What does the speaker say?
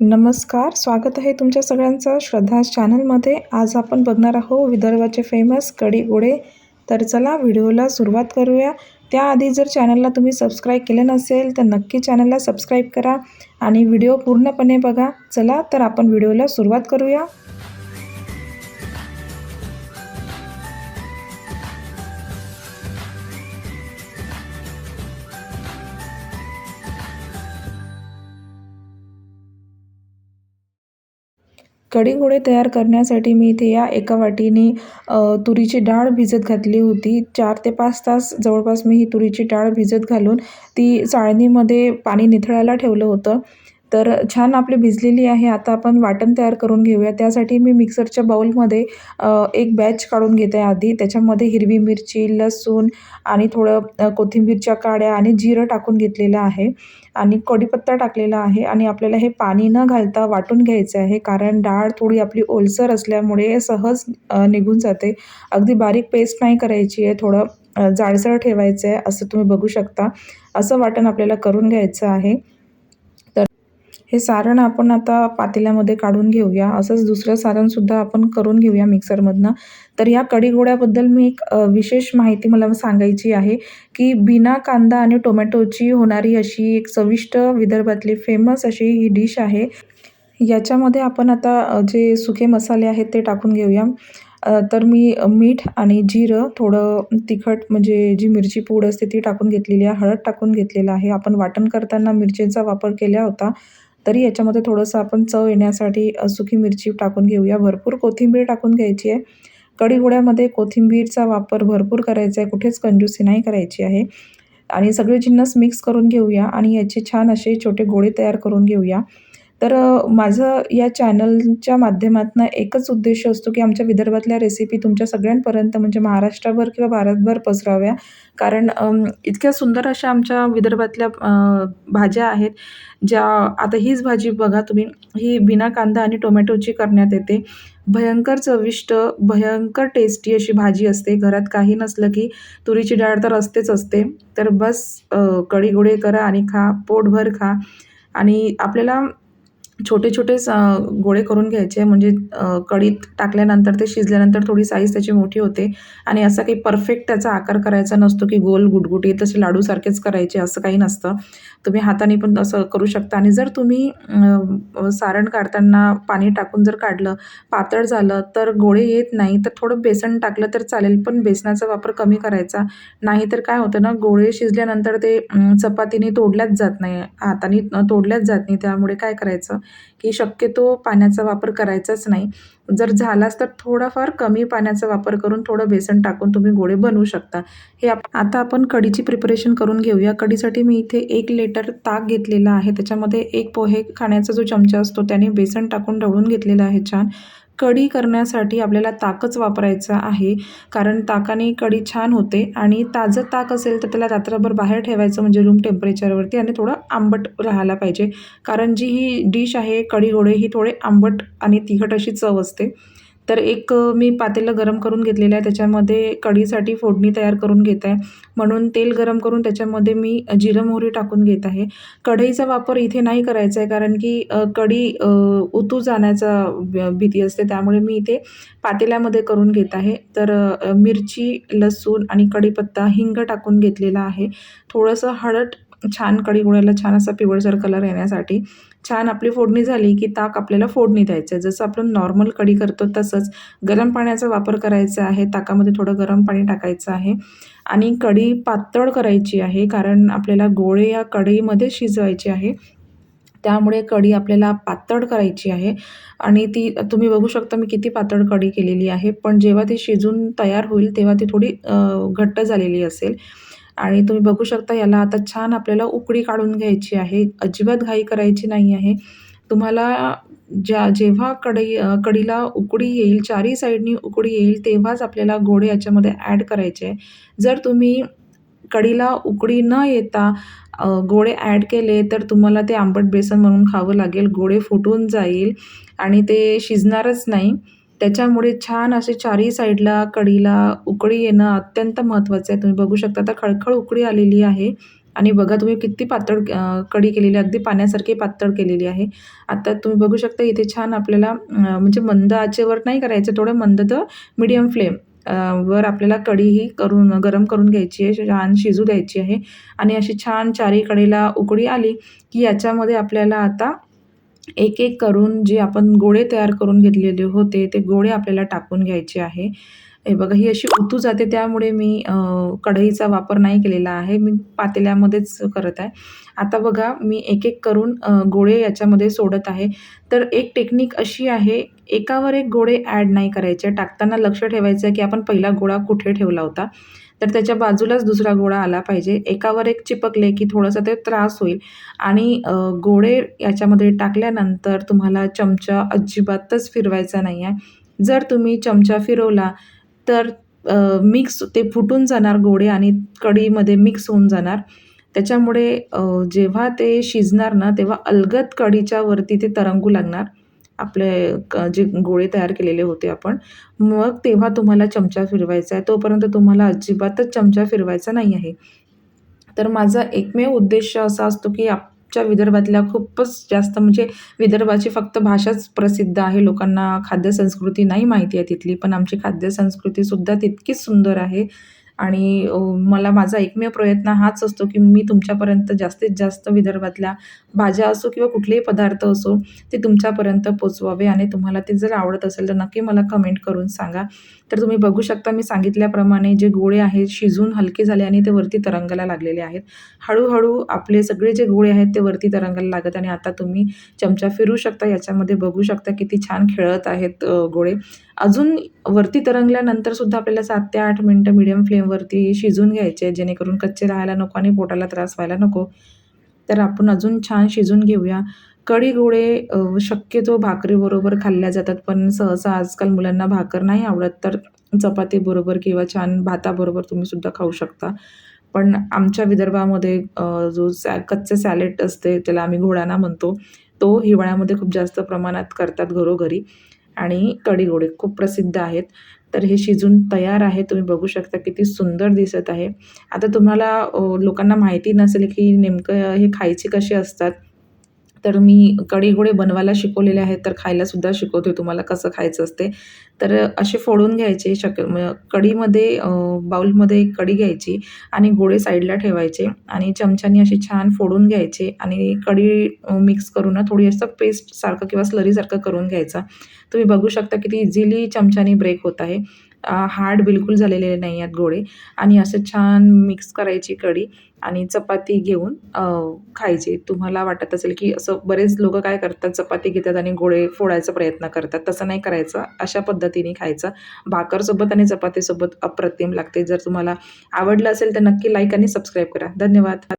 नमस्कार स्वागत आहे तुमच्या सगळ्यांचं श्रद्धा चॅनलमध्ये. आज आपण बघणार आहोत विदर्भाचे फेमस कढी गोडे तर चला व्हिडिओला सुरुवात करूया. त्याआधी जर चॅनलला तुम्ही सबस्क्राईब केलं नसेल तर नक्की चॅनलला सबस्क्राईब करा आणि व्हिडिओ पूर्णपणे बघा. चला तर आपण व्हिडिओला सुरुवात करूया. कढी गोळे तयार करण्यासाठी मी इथे या एका वाटीने तुरीची डाळ भिजत घातली होती. चार ते पाच तास जवळपास मी ही तुरीची डाळ भिजत घालून ती चाळणीमध्ये पाणी निथळायला ठेवलं होतं. तर छान आपली भिजलेली आहे. आता आपण वाटण तयार करून घेऊया. त्यासाठी मी मिक्सरच्या बाऊलमध्ये एक बॅच काढून घेते आधी. त्याच्यामध्ये हिरवी मिरची लसूण आणि थोडं कोथिंबीरच्या काड्या आणि जिरं टाकून घेतलेलं आहे. आणि कढीपत्ता टाकलेला आहे. आणि आपल्याला हे पाणी न घालता वाटून घ्यायचं आहे. कारण डाळ थोडी आपली ओलसर असल्यामुळे सहज निघून जाते. अगदी बारीक पेस्ट नाही करायची आहे. थोडं जाडसर ठेवायचं आहे. असं तुम्ही बघू शकता. असं वाटण आपल्याला करून घ्यायचं आहे. हे सारण आपण आता पातेल्यामध्ये काढून घेऊया. असंच दुसरं सारणसुद्धा आपण करून घेऊया मिक्सरमधनं. तर या कढीगोळ्याबद्दल मी एक विशेष माहिती मला सांगायची आहे की बिना कांदा आणि टोमॅटोची होणारी अशी एक चविष्ट विदर्भातली फेमस अशी ही डिश आहे. याच्यामध्ये आपण आता जे सुके मसाले आहेत ते टाकून घेऊया. तर मी मीठ आणि जिरं थोडं तिखट म्हणजे जी मिरची पूड असते ती टाकून घेतलेली आहे. हळद टाकून घेतलेलं आहे. आपण वाटण करताना मिरचीचा वापर केला होता. तरी याच्यामध्ये थोडंसं आपण चव येण्यासाठी सुखी सुकी मिरची टाकून घेऊया. भरपूर कोथिंबीर टाकून घ्यायची आहे. कढीगोळ्यामध्ये कोथिंबीरचा वापर भरपूर करायचा आहे. कुठेच कंजूसी नाही करायची आहे. आणि सगळे जिन्नस मिक्स करून घेऊया आणि याचे छान असे छोटे गोळे तयार करून घेऊया. तर माझं या चॅनलच्या माध्यमातून एकच उद्देश असतो की आमच्या विदर्भातल्या रेसिपी तुमच्या सगळ्यांपर्यंत म्हणजे महाराष्ट्रभर किंवा भारतभर पसराव्या. कारण इतक्या सुंदर अशा आमच्या विदर्भातल्या भाज्या आहेत ज्या आता हीच भाजी बघा तुम्ही ही बिना कांदा आणि टोमॅटोची करण्यात येते. भयंकर चविष्ट भयंकर टेस्टी अशी भाजी असते. घरात काही नसलं की तुरीची डाळ तर असतेच असते. तर बस अ, कढी करा आणि खा पोटभर खा. आणि आपल्याला छोटे छोटे स गोळे करून घ्यायचे म्हणजे कढीत टाकल्यानंतर ते शिजल्यानंतर थोडी साईज त्याची मोठी होते. आणि असं काही परफेक्ट त्याचा आकार करायचा नसतो की गोल गुटगुटीत तसे लाडूसारखेच करायचे असं काही नसतं. तुम्ही हाताने पण असं करू शकता. आणि जर तुम्ही सारण काढताना पाणी टाकून जर काढलं पातळ झालं तर गोळे येत नाही. तर थोडं बेसन टाकलं तर चालेल पण बेसनाचा वापर कमी करायचा. नाही तर काय होतं ना गोळे शिजल्यानंतर ते चपातीने तोडल्याच जात नाही. हाताने तोडल्याच जात नाही. त्यामुळे काय करायचं? की शक्यतो पाण्याचा वापर करायचाच नाही. जर झालाच तर थोडाफार कमी पाण्याचा वापर करून थोडं बेसन टाकून तुम्ही गोळे बनवू शकता. हे आप आता आपण कढीची प्रिपरेशन करून घेऊया. कढीसाठी मी इथे एक लिटर ताक घेतलेला आहे. त्याच्यामध्ये एक पोहे खाण्याचा जो चमचा असतो त्याने बेसन टाकून ढवळून घेतलेला आहे छान. कढी करण्यासाठी आपल्याला ताकच वापरायचं आहे. कारण ताकाने कढी छान होते आणि ताजं ताक असेल तर त्याला रात्रभर बाहेर ठेवायचं म्हणजे रूम टेम्परेचरवरती आणि थोडं आंबट राहायला पाहिजे. कारण जी ही डिश आहे कढी गोळे ही थोडे आंबट आणि तिखट अशी चव असते. तर एक मी पातेलं गरम करून घेतलेलं आहे. त्याच्यामध्ये कढीसाठी फोडणी तयार करून घेत आहे. म्हणून तेल गरम करून त्याच्यामध्ये मी जिरं मोहरी टाकून घेत आहे. कढईचा वापर इथे नाही करायचा आहे. कारण की कढी उतू जाण्याचा भ- भीती असते. त्यामुळे मी इथे पातेल्यामध्ये करून घेत आहे. तर मिरची लसूण आणि कढीपत्ता हिंग टाकून घेतलेला आहे. थोडंसं हळद छान कढी गोळ्याला छान असा पिवळसर कलर येण्यासाठी छान आपली फोडणी झाली की ताक आपल्याला फोडणी द्यायचं आहे. जसं आपण नॉर्मल कढी करतो तसंच गरम पाण्याचा वापर करायचा आहे. ताकामध्ये थोडं गरम पाणी टाकायचं आहे. आणि कढी पातळ करायची आहे कारण आपल्याला गोळे या कढईमध्ये शिजवायचे आहे. त्यामुळे कढी आपल्याला पातळ करायची आहे. आणि ती तुम्ही बघू शकता मी किती पातळ कढी केलेली आहे. पण जेव्हा ती शिजून तयार होईल तेव्हा ती थोडी घट्ट झालेली असेल. आणि तुम्ही बघू शकता याला आता छान आपल्याला उकडी काढून घ्यायची आहे. अजिबात घाई करायची नाही आहे. तुम्हाला ज्या जेव्हा कढई कडीला उकडी येईल चारही साईडनी उकडी येईल तेव्हाच आपल्याला गोडे याच्यामध्ये ॲड करायचे आहे. जर तुम्ही कडीला उकडी न येता गोळे ॲड केले तर तुम्हाला ते आंबट बेसन म्हणून खावं लागेल. गोळे फुटून जाईल आणि ते शिजणारच नाही. त्याच्यामुळे छान असे चारही साईडला कढीला उकळी येणं अत्यंत महत्त्वाचं आहे. तुम्ही बघू शकता आता खळखळ उकळी आलेली आहे. आणि बघा तुम्ही किती पातळ कढी केलेली आहे. अगदी पाण्यासारखी पातळ केलेली आहे. आता तुम्ही बघू शकता इथे छान आपल्याला म्हणजे मंद आचेवर नाही करायचं थोडं मंद तर मिडियम फ्लेम वर आपल्याला कढी ही करून गरम करून घ्यायची आहे. छान शिजू द्यायची आहे. आणि अशी छान चारी कडेला उकळी आली की याच्यामध्ये आपल्याला आता एक एक करून जे आपण गोळे तयार करून घेतलेले होते ते गोळे आपल्याला टाकून घ्यायचे आहे. हे बघा ही अशी उतू जाते त्यामुळे मी कढईचा वापर नाही केलेला आहे. मी पातेल्यामध्येच करत आहे. आता बघा मी एक एक करून गोळे याच्यामध्ये सोडत आहे. तर एक टेक्निक अशी आहे एकावर एक गोळे ॲड नाही करायचे. टाकताना लक्ष ठेवायचं आहे की आपण पहिला गोळा कुठे ठेवला होता. तर त्याच्या बाजूलाच दुसरा गोळा आला पाहिजे. एकावर एक चिपकले की थोडासा ते त्रास होईल. आणि गोळे याच्यामध्ये टाकल्यानंतर तुम्हाला चमचा अजिबातच फिरवायचा नाही आहे जर तुम्ही चमचा फिरवला तर मिक्स ते फुटून जाणार गोडे आणि कढीमध्ये मिक्स होऊन जाणार. त्याच्यामुळे जेव्हा ते शिजणार ना तेव्हा अलगद कढीच्या वरती ते तरंगू लागणार. आपले क जे गोळे तयार केलेले होते आपण. मग तेव्हा तुम्हाला चमचा फिरवायचा आहे. तोपर्यंत तुम्हाला अजिबातच चमचा फिरवायचा नाही आहे. तर माझा एकमेव उद्देश असा असतो की आप आमच्या विदर्भातल्या खूपच जास्त म्हणजे विदर्भाची फक्त भाषाच प्रसिद्ध आहे. लोकांना खाद्यसंस्कृती नाही माहिती आहे तिथली पण आमची खाद्यसंस्कृतीसुद्धा तितकीच सुंदर आहे. आणि मला माझा एकमेव प्रयत्न हाच असतो की मी तुमच्यापर्यंत जास्तीत जास्त विदर्भातल्या भाज्या असो किंवा कुठलेही पदार्थ असो ते तुमच्यापर्यंत पोचवावे आणि तुम्हाला ते जर आवडत असेल तर नक्की मला कमेंट करून सांगा. तर तुम्ही बघू शकता मी सांगितल्याप्रमाणे जे गोळे आहेत शिजून हलके झाले आणि ते वरती तरंगायला लागलेले आहेत. हळूहळू आपले सगळे जे गोळे आहेत ते वरती तरंगायला लागत आणि आता तुम्ही चमचा फिरू शकता याच्यामध्ये बघू शकता किती छान खेळत आहेत गोळे. अजून वरती तरंगल्यानंतर सुद्धा आपल्याला सात ते आठ मिनटं मीडियम फ्लेमवरती शिजून घ्यायचे जेणेकरून कच्चे राहायला नको आणि पोटाला त्रास व्हायला नको. तर आपण अजून छान शिजून घेऊया. कढी गोळे शक्यतो भाकरीबरोबर खाल्ल्या जातात पण सहसा आजकाल मुलांना भाकर नाही आवडत तर चपातीबरोबर किंवा छान भाताबरोबर तुम्ही सुद्धा खाऊ शकता. पण आमच्या विदर्भामध्ये जो सॅ कच्चे सॅलेड असते त्याला आम्ही घोडाना म्हणतो तो हिवाळ्यामध्ये खूप जास्त प्रमाणात करतात घरोघरी. आणि कढी खूप प्रसिद्ध आहेत. तर हे शिजून तयार आहे. तुम्ही बघू शकता किती सुंदर दिसत आहे. आता तुम्हाला लोकांना माहिती नसेल की नेमकं हे खायचे कसे असतात तर मी कडीगोळे बनवायला शिकवलेले आहेत तर खायलासुद्धा शिकवते तुम्हाला कसं खायचं असते. तर असे फोडून घ्यायचे शक कढीमध्ये बाऊलमध्ये एक कढी घ्यायची आणि गोळे साईडला ठेवायचे आणि चमच्यानी असे छान फोडून घ्यायचे आणि कढी मिक्स करून ना थोडी असं पेस्टसारखं किंवा स्लरीसारखं करून घ्यायचा. तुम्ही बघू शकता किती इझिली चमच्यानी ब्रेक होत आहे. हार्ड बिलकुल झालेले नाही आहेत गोळे. आणि असं छान मिक्स करायची कढी आणि चपाती घेऊन खायची. तुम्हाला वाटत असेल की असं बरेच लोक काय करतात चपाती घेतात आणि गोळे फोडायचा प्रयत्न करतात. तसं नाही करायचं. अशा पद्धतीने खायचं. भाकरसोबत आणि चपातीसोबत अप्रतिम लागते. जर तुम्हाला आवडलं असेल तर नक्की लाईक आणि सबस्क्राईब करा. धन्यवाद.